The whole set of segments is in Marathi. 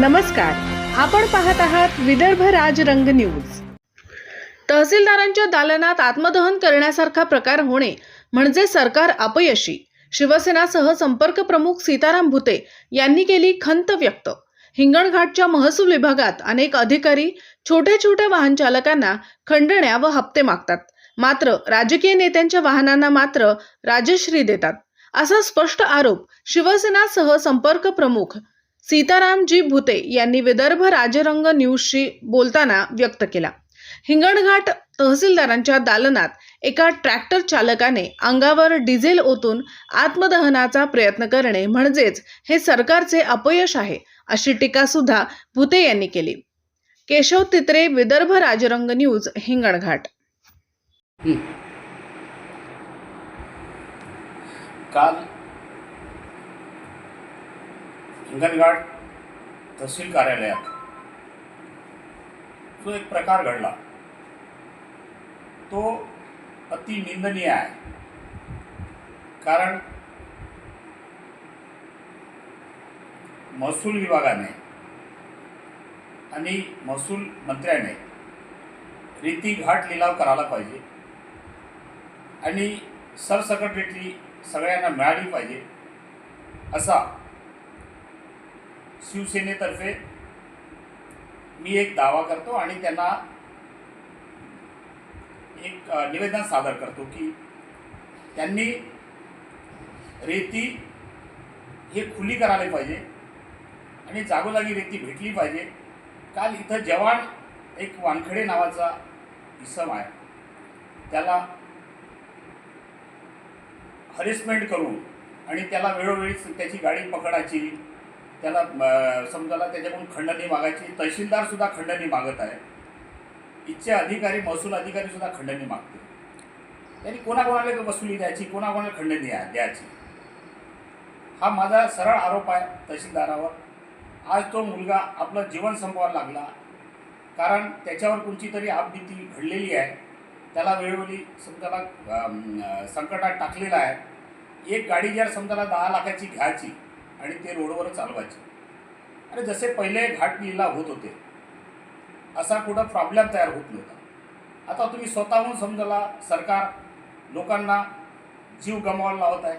नमस्कार. आपण पाहत आहात विदर्भ राज रंग न्यूज. तहसीलदारांच्या दालनात आत्मदहन करण्यासारखा प्रकार होणे म्हणजे सरकार अपयशी. शिवसेनासह संपर्क प्रमुख सीताराम भुते यांनी केली खंत व्यक्त. हिंगणघाटच्या महसूल विभागात अनेक अधिकारी छोट्या छोट्या वाहन चालकांना खंडण्या व हप्ते मागतात. मात्र राजकीय नेत्यांच्या वाहनांना मात्र राजश्री देतात. असा स्पष्ट आरोप शिवसेनासह संपर्क प्रमुख सीतारामजी भुते यांनी विदर्भ राजरंग न्यूजशी बोलताना व्यक्त केला. हिंगणघाट तहसीलदारांच्या दालनात एका ट्रॅक्टर चालकाने अंगावर डिझेल ओतून आत्मदहनाचा प्रयत्न करणे म्हणजेच हे सरकारचे अपयश आहे अशी टीका सुद्धा भुते यांनी केली. केशव तित्रे विदर्भ राजरंग न्यूज हिंगणघाट. काल हिंगणघाट तहसील कार्यालयात. जो एक प्रकार घडला. तो अति निंदनीय आहे. कारण महसूल विभागाने आणि महसूल मंत्र्याने रीती घाट लिलाव करायला पाहिजे आणि सरसकटरेटली सगळ्यांना मिळाली पाहिजे असा शिवसेनेतर्फे मी एक दावा करतो आणि त्यांना एक निवेदन सादर करतो की त्यांनी रेती हे खुली करायला पाहिजे आणि जागोजागी रेती भेटली पाहिजे. काल इथं जवान एक वानखडे नावाचा इसम आहे. त्याला हरेसमेंट करून आणि त्याला वेळोवेळी त्याची गाडी पकडायची त्याला समजाला समजायला त्याच्याकडून खंडणी मागायची तहसीलदार सुद्धा खंडणी मागत आहे. इच्छे अधिकारी महसूल अधिकारी सुद्धा खंडणी मागते त्यांनी कोणाकोणाला वसुली द्यायची कोणाकोणाला खंडणी द्या द्यायची. हा माझा सरळ आरोप आहे तहसीलदारावर. आज तो मुलगा आपलं जीवन संपवायला लागला. कारण त्याच्यावर कोणची तरी आपबीती घडलेली आहे. त्याला वेळोवेळी समजाला संकटात टाकलेला आहे. एक गाडी जर समजाला दहा लाखाची घ्यायची आणि ते रोडवर चालवायचे. आणि जसे पहिले घाट लिलाव होत होते असा कुठं प्रॉब्लेम तयार होत नव्हता. आता तुम्ही स्वतःहून समजाला सरकार लोकांना जीव गमावायला लावत आहे.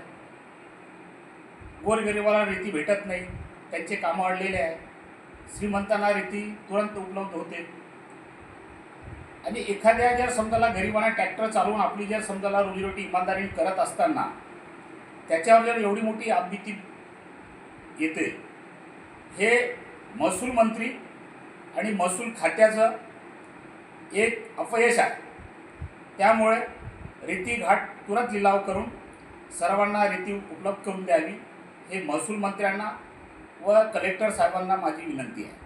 गोरगरिबाला रीती भेटत नाही त्यांचे कामं अडलेले आहे. श्रीमंतांना रीती तुरंत उपलब्ध होते. आणि एखाद्या जर समजाला गरिबांना ट्रॅक्टर चालवून आपली जर समजाला रोजीरोटी इमानदारी करत असताना त्याच्यावर जर एवढी मोठी आपबीती येते. हे महसूल मंत्री आणि महसूल खात्याचं एक अपयश आहे. त्यामुळे रीती घाट तुरंत लिलाव करून सर्वांना रीती उपलब्ध करून द्यावी हे महसूल मंत्र्यांना व कलेक्टर साहेबांना माझी विनंती आहे.